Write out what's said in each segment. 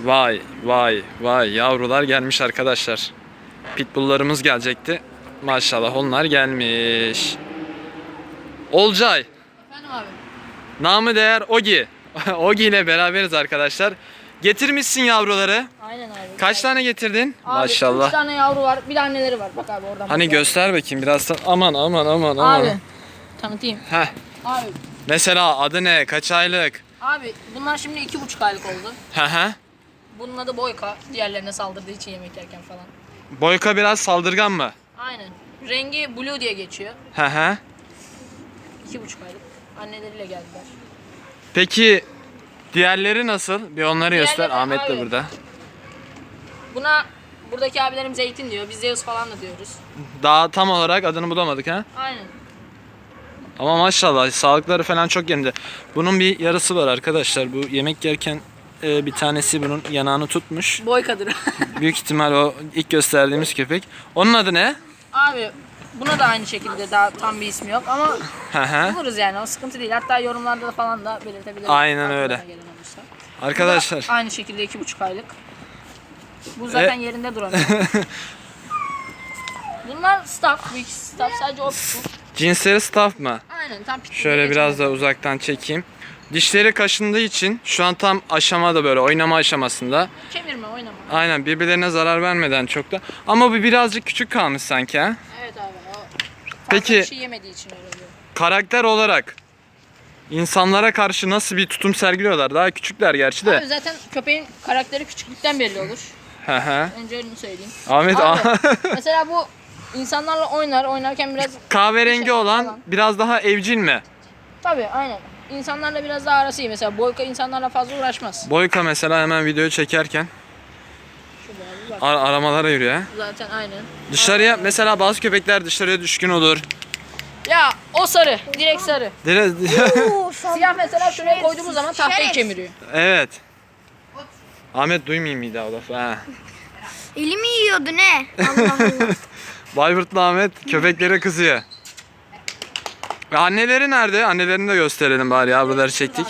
Vay vay vay yavrular gelmiş arkadaşlar. Pitbulllarımız gelecekti. Maşallah onlar gelmiş. Olcay. Efendim abi. Namı değer Ogi. Ogi ile beraberiz arkadaşlar. Getirmişsin yavruları. Aynen abi. Kaç tane getirdin? Abi, Maşallah. Üç tane yavru var. Bir de anneleri var. Bak abi oradan. Hani bak. göster bakayım biraz da. Aman aman aman aman. Abi. Tanıtayım. Heh. Abi. Mesela adı ne? Kaç aylık? Abi bunlar şimdi iki buçuk aylık oldu. Hı hı. Bunun adı Boyka. Diğerlerine saldırdığı için yemek yerken falan. Boyka biraz saldırgan mı? Aynen. Rengi blue diye geçiyor. Hı hı. İki buçuk aylık. Anneleriyle geldiler. Peki diğerleri nasıl? Bir onları göster. Diğerleri Ahmet de abi. burada. Buna buradaki abilerim zeytin diyor. Biz Zeus falan da diyoruz. Daha tam olarak adını bulamadık ha. Aynen. Ama maşallah sağlıkları falan çok yerinde. Bunun bir yarısı var arkadaşlar. Bu yemek yerken e, bir tanesi bunun yanağını tutmuş. Boyka'dır. Büyük ihtimal o ilk gösterdiğimiz köpek. Onun adı ne? abi buna da aynı şekilde daha tam bir ismi yok ama Hı hı. buluruz yani o sıkıntı değil. Hatta yorumlarda da falan da belirtebiliriz. Aynen Aklına öyle. gelen olursa. Arkadaşlar Bu da aynı şekilde iki buçuk aylık. Bu zaten E- yerinde duramıyor. Bunlar staff, bu ikisi staff sadece o cinsleri staff mı? Aynen tam pitbull. Şöyle biraz da uzaktan çekeyim. Dişleri kaşındığı için şu an tam aşamada böyle oynama aşamasında. Kemirme oynama. Aynen birbirlerine zarar vermeden çok da. Ama bu birazcık küçük kalmış sanki ha. Evet abi o Peki bir şey yemediği için öyle oluyor. karakter olarak insanlara karşı nasıl bir tutum sergiliyorlar? Daha küçükler gerçi Abi de. zaten köpeğin karakteri küçüklükten belli olur. Hı hı. Önce onu söyleyeyim. Ahmet Abi, mesela bu insanlarla oynar, oynarken biraz kahverengi Şey olan falan. biraz daha evcil mi? tabii aynen. İnsanlarla biraz daha arası iyi. Mesela Boyka insanlarla fazla uğraşmaz. Boyka mesela hemen video çekerken bak. ar- aramalara yürüyor. ha. Zaten aynen. Dışarıya mesela bazı köpekler dışarıya düşkün olur. Ya o sarı, direkt sarı. Direkt- Siyah mesela şuraya koyduğumuz zaman tahtayı kemiriyor. evet. Ahmet duymayayım bir daha o lafı ha. Elimi yiyordu ne? Allah Allah. Bayburtlu Ahmet köpeklere kızıyor. Ve anneleri nerede? Annelerini de gösterelim bari yavruları çektik.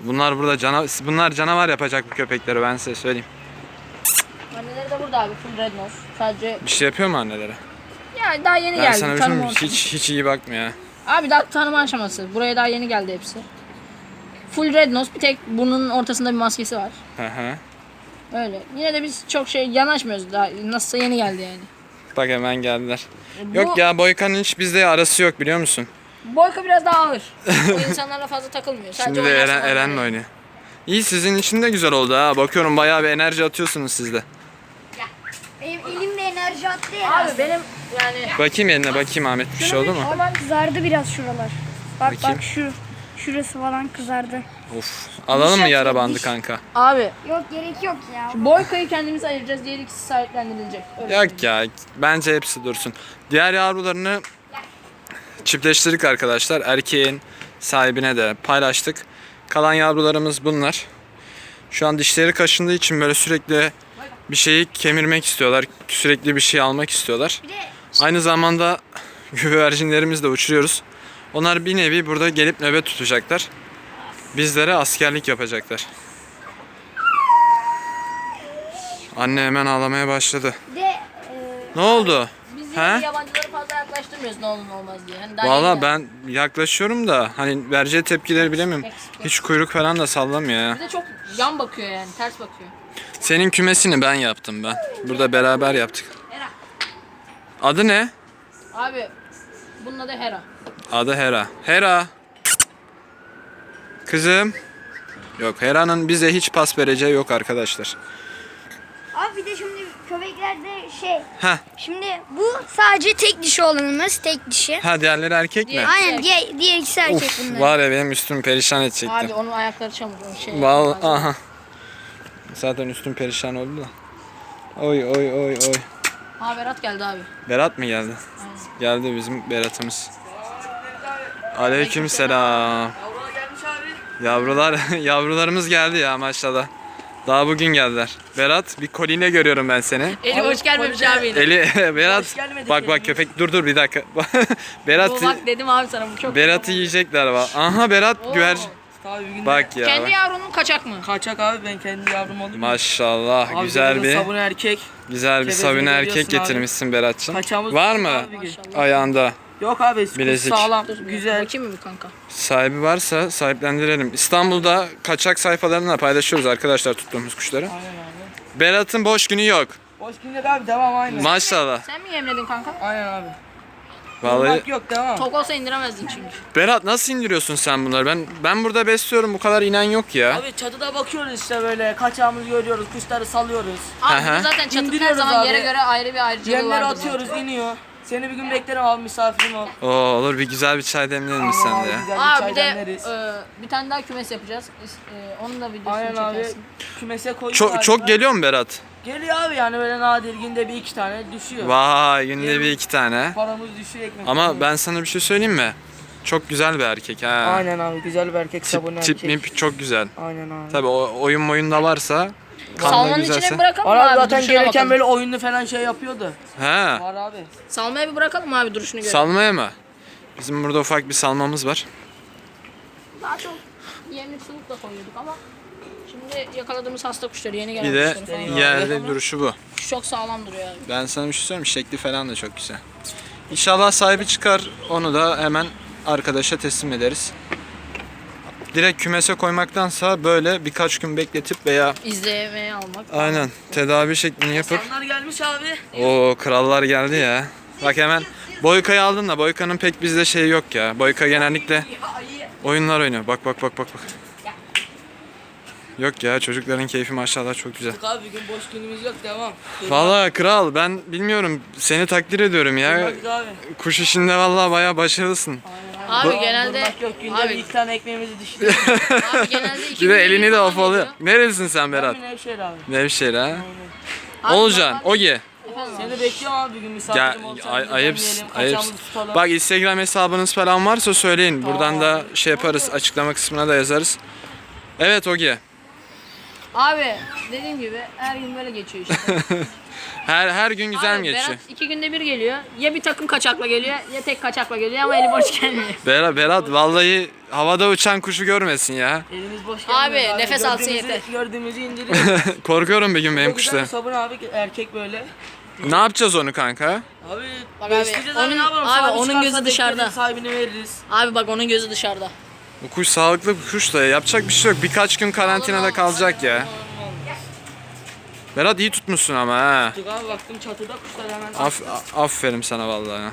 Bunlar burada cana bunlar canavar yapacak bu köpekleri ben size söyleyeyim. Anneleri de burada abi full red nose. Sadece Bir şey yapıyor mu annelere? yani daha yeni Ben geldi. sana bir şey tanıma söyleyeyim mi? hiç hiç iyi bakmıyor ha. Abi daha tanıma aşaması. Buraya daha yeni geldi hepsi. Full red nose bir tek burnunun ortasında bir maskesi var. Hı hı. Öyle. Yine de biz çok şey yanaşmıyoruz daha. Nasılsa yeni geldi yani. Bak hemen geldiler. Bu Yok ya Boykan'ın hiç bizde arası yok biliyor musun? Boyka biraz daha ağır. o insanlarla fazla takılmıyor. Sadece Şimdi de oynarsa Eren, Eren'le oynuyor. İyi sizin için de güzel oldu ha. Bakıyorum bayağı bir enerji atıyorsunuz siz de. Benim elimde enerji attı ya. Abi benim yani Bakayım eline bakayım Ahmet bir şey oldu mu? Ama kızardı biraz şuralar. Bak Bakayım. bak şu. Şurası falan kızardı. Of. Alalım mı yara bandı kanka? abi Yok gerek yok ya. şu Boyka'yı kendimiz ayıracağız. Diğer ikisi sahiplendirilecek. Öyle Yok ya bence hepsi dursun. Diğer yavrularını çiftleştirdik arkadaşlar. Erkeğin sahibine de paylaştık. Kalan yavrularımız bunlar. Şu an dişleri kaşındığı için böyle sürekli bir şeyi kemirmek istiyorlar. Sürekli bir şey almak istiyorlar. Aynı zamanda güvercinlerimizi de uçuruyoruz. Onlar bir nevi burada gelip nöbet tutacaklar. Bizlere askerlik yapacaklar. Anne hemen ağlamaya başladı. De e, Ne oldu? Biz yine yabancıları fazla yaklaştırmıyoruz ne olur ne olmaz diye. Hani Valla ben yaklaşıyorum da hani vereceği tepkileri bilemiyorum. Hiç kuyruk falan da sallamıyor ya. Bir de çok yan bakıyor yani, ters bakıyor. Senin kümesini ben yaptım ben. Burada beraber yaptık. Hera. Adı ne? Abi bunun adı Hera. Adı Hera. Hera. Kızım. Yok Hera'nın bize hiç pas vereceği yok arkadaşlar. abi bir de şimdi köpeklerde şey. Heh. Şimdi bu sadece tek dişi olanımız. Tek dişi. Ha diğerleri erkek mi? Diğer- Aynen diğer, diğer ikisi erkek Uf bunlar. var ya benim üstüm perişan edecekti. Abi onun ayakları çamur. O şey Val bazen- aha. Zaten üstüm perişan oldu da. Oy oy oy oy. Ha Berat geldi abi. Berat mı geldi? Geldi bizim Berat'ımız. Aleyküm selam. Yavrular, yavrularımız geldi ya maşallah. Daha bugün geldiler. Berat bir koliyle görüyorum ben seni. Eli hoş gelmemiş abi. Eli Berat bak bak köpek dur dur bir dakika. Berat bak dedim abi sana bu çok. Berat'ı yiyecekler bak. Aha Berat Oo, güver abi bir gün Bak ya. Kendi yavrunun kaçak mı? Kaçak abi ben kendi yavrum olayım. Maşallah Abi güzel bir Sabun erkek. güzel bir sabun erkek görüyorsun abi. getirmişsin Berat'cığım. Kaçağımız Var mı abi bir gün. ayağında? Yok abi kuş Bilezik. sağlam Dur, güzel. Bakayım mı kanka? Sahibi varsa sahiplendirelim. İstanbul'da kaçak sayfalarında paylaşıyoruz arkadaşlar tuttuğumuz kuşları. Aynen abi. Berat'ın boş günü yok. Boş gün yok abi devam aynen. Maşallah. Sen mi yemledin kanka? aynen abi. Vallahi Durmak yok devam. Tok olsa indiremezdin çünkü. Berat nasıl indiriyorsun sen bunları? Ben ben burada besliyorum bu kadar inen yok ya. Abi çatıda bakıyoruz işte böyle kaçağımızı görüyoruz, kuşları salıyoruz. Abi bu zaten çatının her İndiriyoruz zaman abi. yere göre ayrı bir ayrıcalığı Yemleri vardır. atıyoruz, iniyor. Seni bir gün beklerim abi misafirim ol. Oo, olur bir güzel bir çay demleyelim biz sen de ya. Güzel bir Abi çay bir de demleriz. e, bir tane daha kümes yapacağız. İs- E, onun da videosunu Aynen abi. çekersin. Kümese koyuyor Çok çok geliyor mu Berat? Geliyor abi yani böyle nadir günde bir iki tane düşüyor. Vay günde bir iki tane. Paramız düşüyor ekmek. Ama ben sana bir şey söyleyeyim mi? Çok güzel bir erkek ha. Aynen abi güzel bir erkek sabun Tip, erkek. tip mip çok güzel. Aynen abi. Tabi oyun moyun da varsa kan da Salmanın güzelse. içine bırakalım mı Var abi abi? zaten duruşuna gelirken bakalım. böyle oyunlu falan şey yapıyordu. He. Var abi. Salmaya bir bırakalım mı abi duruşunu görelim. Salmaya mı? Bizim burada ufak bir salmamız var. Daha çok yemlik suluk da koyuyorduk ama şimdi yakaladığımız hasta kuşları yeni gelen Bir de kuşları falan. yerde duruşu bu. Kuş çok sağlam duruyor abi. Ben sana bir şey söyleyeyim mi? Şekli falan da çok güzel. İnşallah sahibi çıkar. Onu da hemen arkadaşa teslim ederiz. Direkt kümese koymaktansa böyle birkaç gün bekletip veya İzlemeye almak. aynen tedavi şeklini yapıp Onlar gelmiş abi. o krallar geldi ya. Bak hemen Boyka'yı aldın da Boyka'nın pek bizde şey yok ya. Boyka genellikle oyunlar oynuyor. Bak bak bak bak bak. Yok ya çocukların keyfi maşallah çok güzel. Abi bir gün boş günümüz yok devam. Vallahi kral ben bilmiyorum seni takdir ediyorum ya. Abi. Kuş işinde vallahi bayağı başarılısın. Abi Durmak genelde yok günde abi, bir iki tane ekmeğimizi düşürüyoruz. abi genelde iki Bir de elini de geliyor. Nerelisin sen Berat? Ben Nevşehir abi. Nevşehir ha. Normalde- Ogi. Seni bekliyorum abi bir gün Ya misafirim olsan. ay, ayıp ayıp. Bak Instagram hesabınız falan varsa söyleyin. Buradan da şey yaparız. Açıklama kısmına da yazarız. Evet Ogi. Abi dediğim gibi her gün böyle geçiyor işte. Her her gün güzel Abi, mi geçiyor? Berat iki günde bir geliyor. Ya bir takım kaçakla geliyor ya tek kaçakla geliyor ama eli boş gelmiyor. Berat, Berat vallahi havada uçan kuşu görmesin ya. Elimiz boş Abi, gelmiyor nefes alsın Gördüğümüzü- yeter. Gördüğümüzü indiriyoruz. Korkuyorum bir gün benim Güzel kuşlar. bir sabun abi erkek böyle. Ne yapacağız onu kanka? Abi Bak abi, besleyeceğiz abi onun- ne yapalım? abi, Sahibi onun çıkarsa gözü bekleriz, dışarıda. Sahibine veririz. Abi bak onun gözü dışarıda. Bu kuş sağlıklı bir kuş da yapacak bir şey yok. Birkaç gün karantinada kalacak ya. Berat iyi tutmuşsun ama ha. Tuk abi baktım çatıda kuşlar hemen. Af, a- aferin sana vallahi.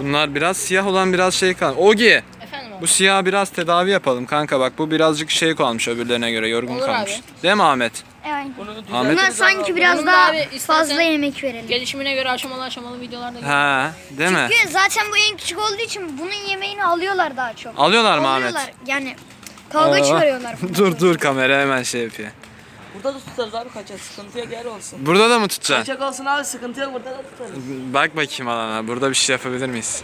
Bunlar biraz siyah olan biraz şey kalmış. Ogi Efendim abi. bu siyah biraz tedavi yapalım kanka bak bu birazcık şey kalmış öbürlerine göre yorgun Olur kalmış. abi. Değil mi Ahmet? Evet. Bunu Ahmet- Buna sanki biraz Bunun da daha abi istersen- fazla yemek verelim. Gelişimine göre aşamalı aşamalı videolar da geliyor. Ha, değil mi? Çünkü zaten bu en küçük olduğu için bunun yemeğini alıyorlar daha çok. Alıyorlar mı Ahmet? Alıyorlar. Yani kavga Aa, çıkarıyorlar. dur dur kamera hemen şey yapıyor. Burada da tutarız abi kaçak sıkıntı yok yer olsun. Burada da mı tutacaksın? Kaçak olsun abi sıkıntı yok burada da tutarız. Bak bakayım alana. Burada bir şey yapabilir miyiz?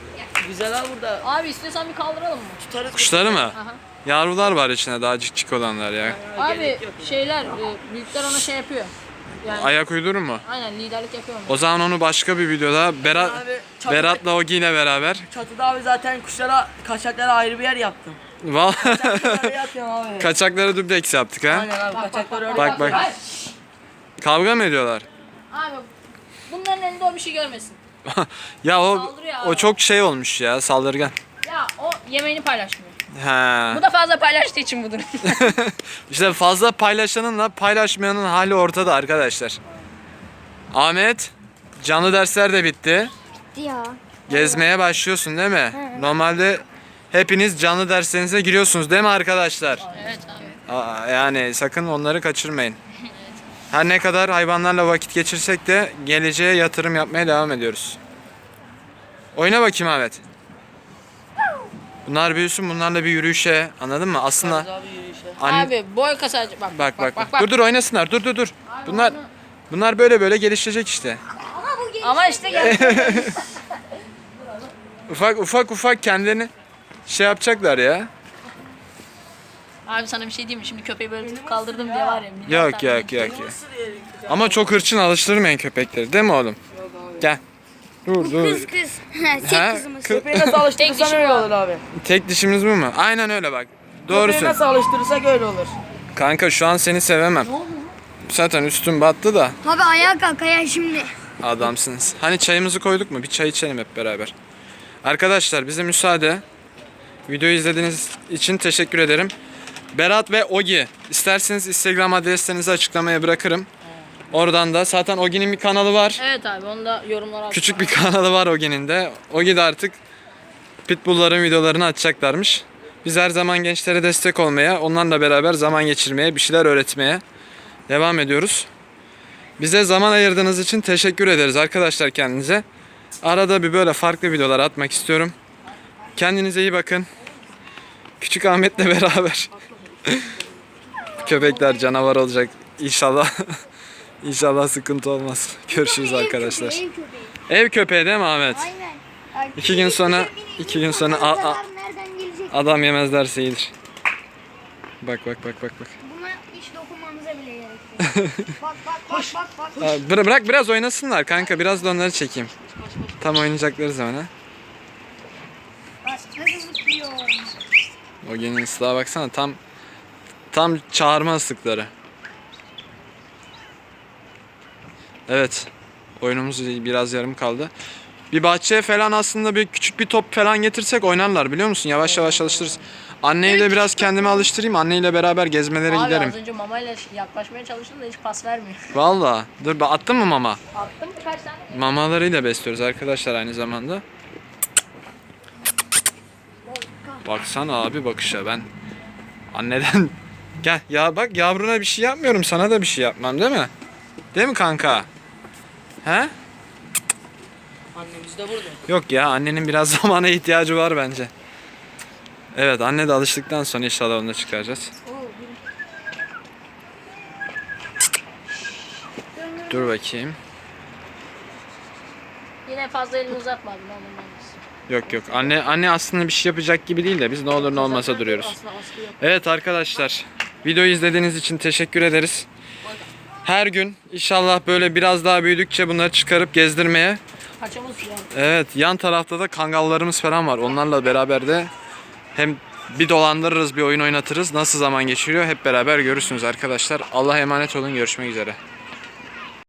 Güzel abi burada Abi istiyorsan bir kaldıralım mı? tutarız. Kuşları mı? Aha. Yavrular var içinde daha cik cik olanlar ya. Abi şeyler, e, büyükler ona şey yapıyor. Yani Ayak uydurur mu? aynen liderlik yapıyor. O zaman onu başka bir videoda Berat Abi Berat'la Ogi ile beraber. çatıda abi zaten kuşlara kaçaklara ayrı bir yer yaptım. Vallahi Kaçaklara abi. dubleks yaptık ha. Aynen abi kaçakları öyle Bak bak. yapıyorum. Kavga mı ediyorlar? Abi bunların elinde o bir şey görmesin. ya o Saldırıyor o çok şey olmuş ya saldırgan. Ya o yemeğini paylaşmıyor. Ha. Bu da fazla paylaştığı için budur. İşte fazla paylaşanınla paylaşmayanın hali ortada arkadaşlar. Ahmet, canlı dersler de bitti. ya. Gezmeye başlıyorsun değil mi? Normalde hepiniz canlı derslerinize giriyorsunuz değil mi arkadaşlar? evet abi. Aa, Yani sakın onları kaçırmayın. Her ne kadar hayvanlarla vakit geçirsek de geleceğe yatırım yapmaya devam ediyoruz. Oyna bakayım Ahmet. Bunlar büyüsün bunlarla bir yürüyüşe anladın mı? Aslında Abi yürüyüşe. Abi boy kasa bak Bak bak bak. Dur dur oynasınlar. Dur dur dur. Bunlar onu- bunlar böyle böyle gelişecek işte. Ama işte gel. Ufak ufak ufak kendilerini şey yapacaklar ya. Abi sana bir şey diyeyim mi? Şimdi köpeği böyle tutup kaldırdım diye var ya. milyon Yok tane- yok yok yok. Ama çok hırçın alıştırmayın köpekleri değil mi oğlum? Yok abi. Gel. Dur dur. Kız kız. tek Ha, kızımız. kı- Köpeği nasıl alıştırırsan dişi öyle var. olur abi. Tek dişimiz bu mu? Aynen öyle bak. Köpeği Doğrusu. nasıl alıştırırsak öyle olur. Kanka şu an seni sevemem. Zaten üstüm battı da Abi ayağa kalk ayağa şimdi. adamsınız. Hani çayımızı koyduk mu? Bir çay içelim hep beraber. Arkadaşlar bize müsaade. Videoyu izlediğiniz için teşekkür ederim. Berat ve Ogi. isterseniz Instagram adreslerinizi açıklamaya bırakırım. Oradan da zaten Ogi'nin bir kanalı var. Evet abi onu da yorumlara Küçük bir kanalı var Ogi'nin de. Ogi de artık Pitbull'ların videolarını açacaklarmış. Biz her zaman gençlere destek olmaya, onlarla beraber zaman geçirmeye, bir şeyler öğretmeye devam ediyoruz. Bize zaman ayırdığınız için teşekkür ederiz arkadaşlar kendinize. Arada bir böyle farklı videolar atmak istiyorum. Kendinize iyi bakın. Küçük Ahmet'le beraber. Köpekler canavar olacak. İnşallah. İnşallah sıkıntı olmaz. Görüşürüz arkadaşlar. Ev köpeği. Ev köpeği değil mi Ahmet? Aynen. Ay, İki gün sonra- iki gün sonra a- a-? Adam yemezlerse iyidir. Bak bak bak bak bak. Buna hiç dokunmamıza bile gerek yok. bak bak bak bak bak. Aa, bıra- bırak biraz oynasınlar kanka. Biraz da onları çekeyim. Tam oynayacakları zaman ha. O gene ıslığa baksana tam tam çağırma ıslıkları. Evet. Oyunumuz biraz yarım kaldı. Bir bahçeye falan aslında bir küçük bir top falan getirsek oynarlar biliyor musun? Yavaş yavaş alıştırırız. Anneyi de biraz kendime alıştırayım. Anneyle beraber gezmelere Abi giderim. az önce mamayla yaklaşmaya çalıştım da hiç pas vermiyor. Valla. Dur ba- attın mı mama? Attım birkaç tane. Mamalarıyla besliyoruz arkadaşlar aynı zamanda. Baksana abi bakışa ben anneden gel ya bak yavruna bir şey yapmıyorum sana da bir şey yapmam değil mi? Değil mi kanka? He? Annemiz de burada. Yok ya annenin biraz zamana ihtiyacı var bence. Evet anne de alıştıktan sonra inşallah onu da çıkaracağız. Dur bakayım. Yine fazla elini uzatma abi ne olur ne olmaz. Yok yok. Anne anne aslında bir şey yapacak gibi değil de biz ne olur ne olmasa duruyoruz. Aslında askı yok. Evet arkadaşlar. Videoyu izlediğiniz için teşekkür ederiz. Her gün inşallah böyle biraz daha büyüdükçe bunları çıkarıp gezdirmeye. Kaçamız ya. Evet yan tarafta da kangallarımız falan var. Onlarla beraber de hem bir dolandırırız bir oyun oynatırız. Nasıl zaman geçiriyor hep beraber görürsünüz arkadaşlar. Allah'a emanet olun görüşmek üzere.